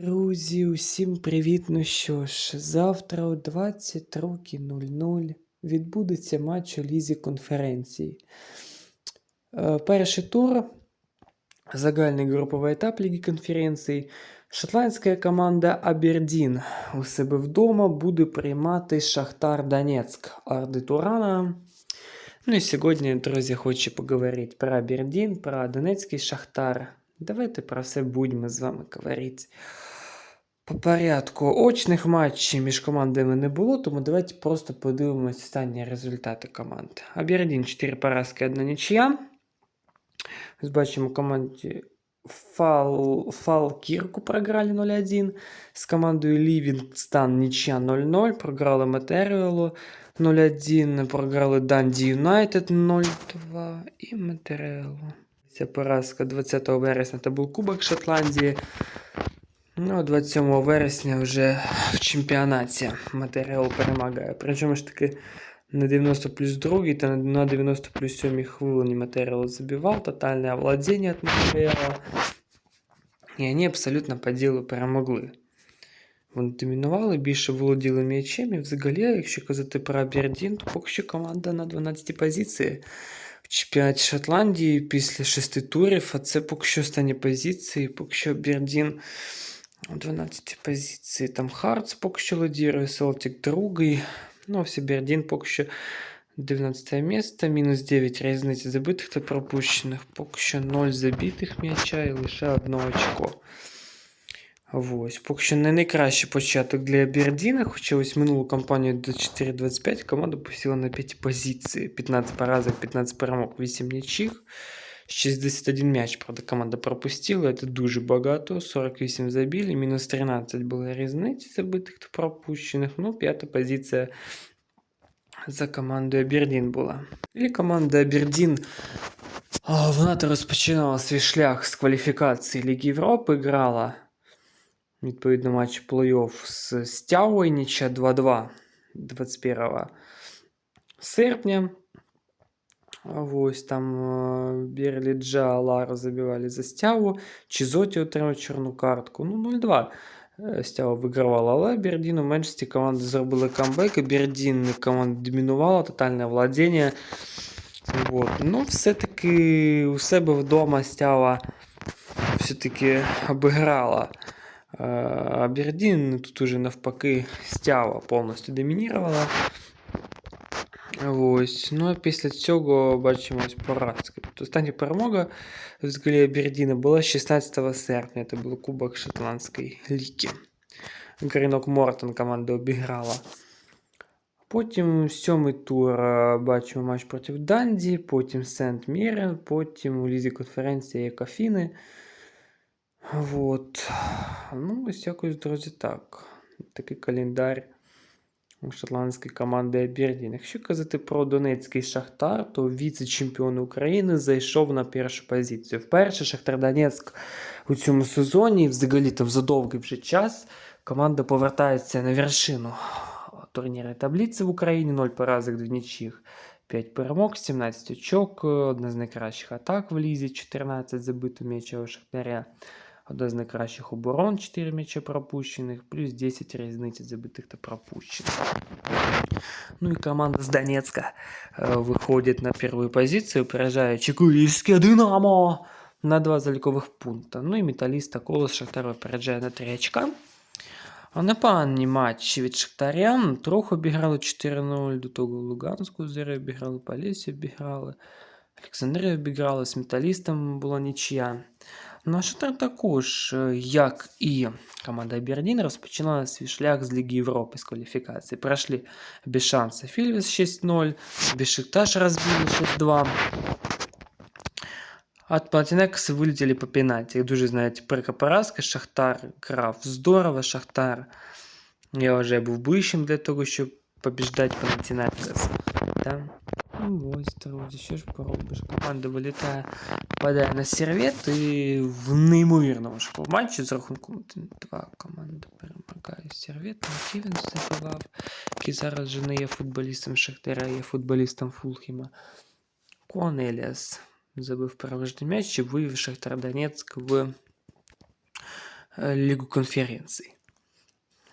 Друзі, усім привіт! Ну що ж, завтра о 20.00 відбудеться матч у Лізі конференції. Е, Перший тур, загальний груповий етап Ліги конференції. Шотландська команда Абердін у себе вдома буде приймати Шахтар Донецьк Арди Турана. Ну і сьогодні, друзі, хочу поговорити про Абердін, про Донецький Шахтар. Давайте про все будемо з вами говорити. По порядку очних матчів між командами не було, тому давайте просто подивимось останні результати команд. Абердін 4 поразки, 1 нічия. Ось бачимо команді Фал... Фалкірку програли 0-1. З командою Лівінгстон нічия 0-0. Програли Матеріалу 0-1. Програли Данді Юнайтед 0-2 і Матеріалу. Ця поразка 20 вересня це був Кубок Шотландії. Ну, а 27 вересня вже в чемпіонаті матеріал перемагає. Причому ж таки на 90 плюс 2 та на 90 плюс 7 хвилині матеріал забивав, тотальне овладіння від матеріала. І вони абсолютно по ділу перемогли. Вони домінували, більше володіли м'ячем, і взагалі, якщо казати про Абердін, то поки що команда на 12 позиції. В чемпіонаті Шотландії після шести турів, а це поки що останні позиції, поки що Абердін у 12 позиції. Там Хартс поки що лидірує, Селтик другий. Ну, ось Абердін поки що 19 місце, мінус 9 різниці забитих та пропущених. Поки що 0 забитих м'яча і лише одне очко. Ось, поки що не найкращий початок для Абердіна, хоча ось минулу кампанію до 4.25 команда посіла на 5 позицій. 15 поразок, 15 перемог, 8 нічих. 61 м'яч, правда, команда пропустила. Це дуже багато. 48 забили, мінус 13 була різниці забитих та пропущених. Ну, п'ята позиція за командою Абердін була. І команда Абердін а, вона то розпочинала свій шлях з кваліфікації Ліги Європи, грала відповідно матч плей-офф з Стявою, нічия 2-2 21 серпня. Ось там е, Бірліджа, Лара забивали за стяву. Чізоті отримав чорну картку. Ну, 0-2. Е, Стява вигравала, але Бердін у меншості команди зробили камбек, і Бердін команда домінувала, тотальне владіння. Вот. Ну, все-таки у себе вдома Стява все-таки обіграла. Е, А Бердін тут уже навпаки Стява повністю домінувала. Ось. Ну а після цього бачимо ось поразки. Тобто остання перемога взагалі Абердіна була 16 серпня. Це був Кубок Шотландської ліги. Гринок Мортон команда обіграла. Потім сьомий тур е, бачимо матч проти Данді, потім Сент Мірен, потім у лізі конференції Екофіни. Вот. Ну, ось якось, друзі, так. Такий календар у Шотландської команди Абердін. Якщо казати про Донецький Шахтар, то віце-чемпіон України зайшов на першу позицію. Вперше Шахтар Донецьк у цьому сезоні, взагалі там за довгий вже час, команда повертається на вершину турнірної таблиці в Україні. 0 поразок, 2 нічих. 5 перемог, 17 очок, одна з найкращих атак в лізі, 14 забитих м'ячів у Шахтаря. Одна з найкращих оборон, 4 м'яча пропущених, плюс 10 різниць забитих та пропущених. Ну и команда с Донецка э, выходит на первую позицию, опережая Чекуївське Динамо на 2 залікових пункта. Ну і Металіста Колос Шахтар опереджає на 3 очка. А непоганий матч від Шахтаря. Трохи обіграли 4-0, до того Луганську зіру обіграли, Полісі обіграли, Олександрію обіграли, з Металістом була нічия. Ну, а Шахтар також, е, як і команда Абердін, розпочинала свій шлях з Ліги Європи з кваліфікації. Пройшли без шансу Фільвіс 6-0, Бешикташ розбили 6-2. От Панатінекса вилетіли по пенальті. Як дуже знаєте, перка поразка. Шахтар грав здорово. Шахтар. Я вже був ближчим для того, щоб побіждати Панатінекс. Да? Ну ось, друзі, що ж поробиш? Команда вилітає, падає на сервет і в неймовірному ж матчі з рахунком 1-2 команда перемагає сервет. Маківін забивав, який зараз вже не є футболістом Шахтера, є футболістом Фулхіма. Кон Еліас забив переважний м'яч і вивів Шахтар Донецьк в е, Лігу конференцій.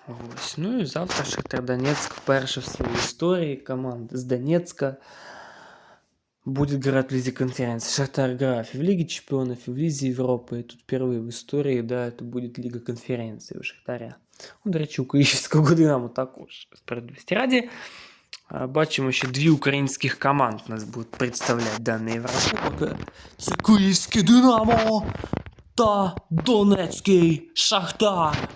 Ось. Ну і завтра Шахтар Донецьк вперше в своїй історії команда з Донецька будет играть в Лиге конференции. Шахтар играет и в Лиге чемпионов, и в Лиге Европы. И тут впервые в истории, да, это будет Лига конференции у Шахтаря. Ну, до речі, у Київського Динамо також справедливості раді. А, Бачимо, що дві українських команд нас будуть представляти даний Єврокубок. Це Київське Динамо та Донецький Шахтар.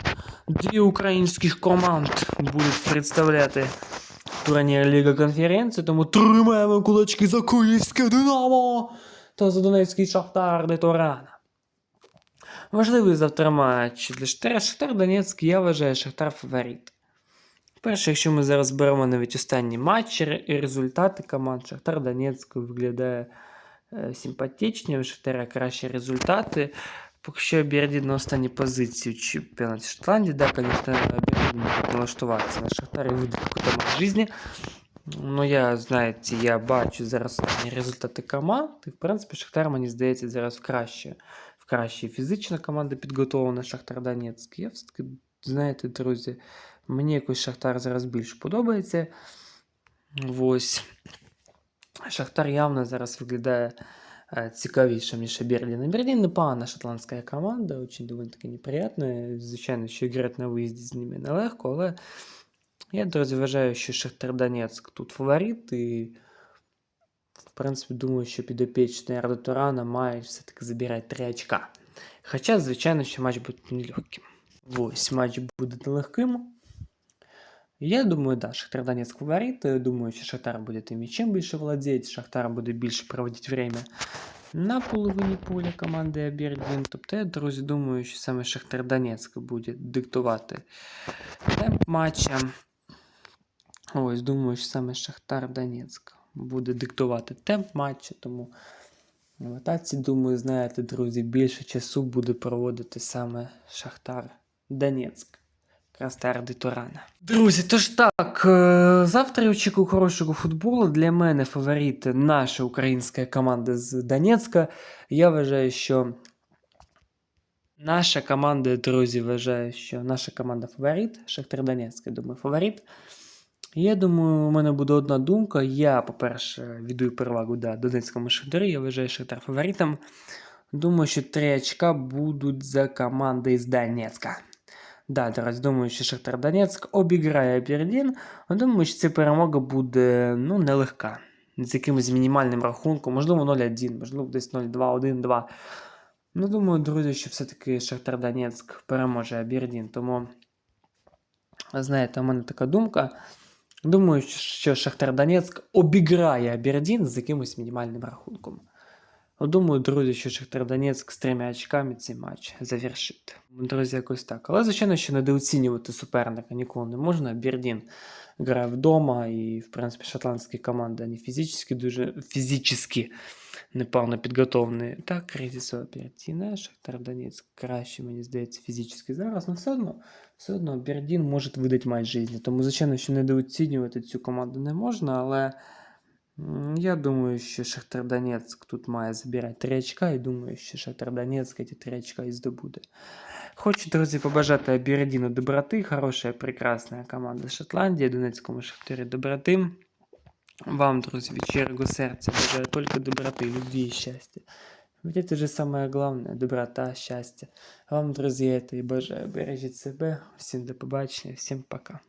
Дві українських команд будуть представляти турнір Ліга конференції, тому тримаємо кулачки за Київське Динамо та за Донецький Шахтар де Торана. Важливий завтра матч для Шахтаря. Шахтар Донецьк, я вважаю, Шахтар фаворит. Перше, якщо ми зараз беремо навіть останні матчі і результати команд, Шахтар Донецьк виглядає е, симпатичніше, у Шахтаря кращі результати. Поки що Бердін на останній позиції в чемпіонаті Шотландії, да, звісно, Бердін може налаштуватися на Шахтар і видати якусь в житті. Ну, я, знаєте, я бачу зараз останні результати команд, і, в принципі, Шахтар, мені здається, зараз в краще, в кращій фізична команда підготовлена Шахтар Донецьк. Я все-таки, знаєте, друзі, мені якось Шахтар зараз більш подобається. Ось. Шахтар явно зараз виглядає е, цікавішим, ніж Бердін. Бердін непогана шотландська команда, дуже доволі таки неприятна. Звичайно, що грати на виїзді з ними нелегко, але я, друзі, вважаю, що Шахтар Донецьк тут фаворит, і, в принципі, думаю, що підопічний Арда Турана має все-таки забирати 3 очка. Хоча, звичайно, що матч буде нелегким. Ось матч буде нелегким. Я думаю, да, Шахтар Донецьк фаворит. Я думаю, що Шахтар буде тим м'ячем більше владіти, Шахтар буде більше проводити время на половині поля команди Абердін. Тобто, я, друзі, думаю, що саме Шахтар Донецьк буде диктувати темп матча. Ось, думаю, що саме Шахтар Донецьк буде диктувати темп матча, тому в атаці, думаю, знаєте, друзі, більше часу буде проводити саме Шахтар Донецьк. Крастар де Турана. Друзі, тож так, е, завтра я очікую хорошого футболу. Для мене фаворит наша українська команда з Донецька. Я вважаю, що наша команда, друзі, вважає, що наша команда фаворит. Шахтар Донецьк, я думаю, фаворит. Я думаю, у мене буде одна думка. Я, по-перше, віддаю перевагу да, Донецькому Шахтарі. Я вважаю Шахтар фаворитом. Думаю, що три очка будуть за командою з Донецька. Да, друзі, думаю, що Шахтар Донецьк обіграє Бердін. Думаю, що ця перемога буде ну, нелегка. З якимось мінімальним рахунком, можливо, 0-1, можливо, десь 0-2, 1-2. Ну, думаю, друзі, що все-таки Шахтар Донецьк переможе Абердін. Тому, знаєте, у мене така думка. Думаю, що Шахтар Донецьк обіграє Абердін з якимось мінімальним рахунком. Думаю, друзі, що Шахтар Донецьк з трьома очками цей матч завершить. Друзі, якось так. Але, звичайно, що недооцінювати суперника ніколи не можна. Бердін грає вдома, і, в принципі, шотландські команди вони фізично дуже фізично непевно підготовлені. Так, кризисова Бердіна, Шахтар Донецьк краще, мені здається, фізично зараз, але все одно, все одно Бердін може видати матч життя. Тому, звичайно, що недооцінювати цю команду не можна, але. Я думаю, що Шахтар Донецьк тут має забирати 3 очка, і думаю, що Шахтар Донецьк ці 3 очка і здобуде. Хочу, друзі, побажати Абердіну доброти, хорошая, прекрасная команда Шотландії, Донецькому Шахтарі доброти. Вам, друзі, від щирого серця бажаю тільки доброти, любви і щастя. Ведь это же самое главное, доброта, счастье. Вам, друзі, это і бажаю. Бережіть себе, всім до побачення, всім пока.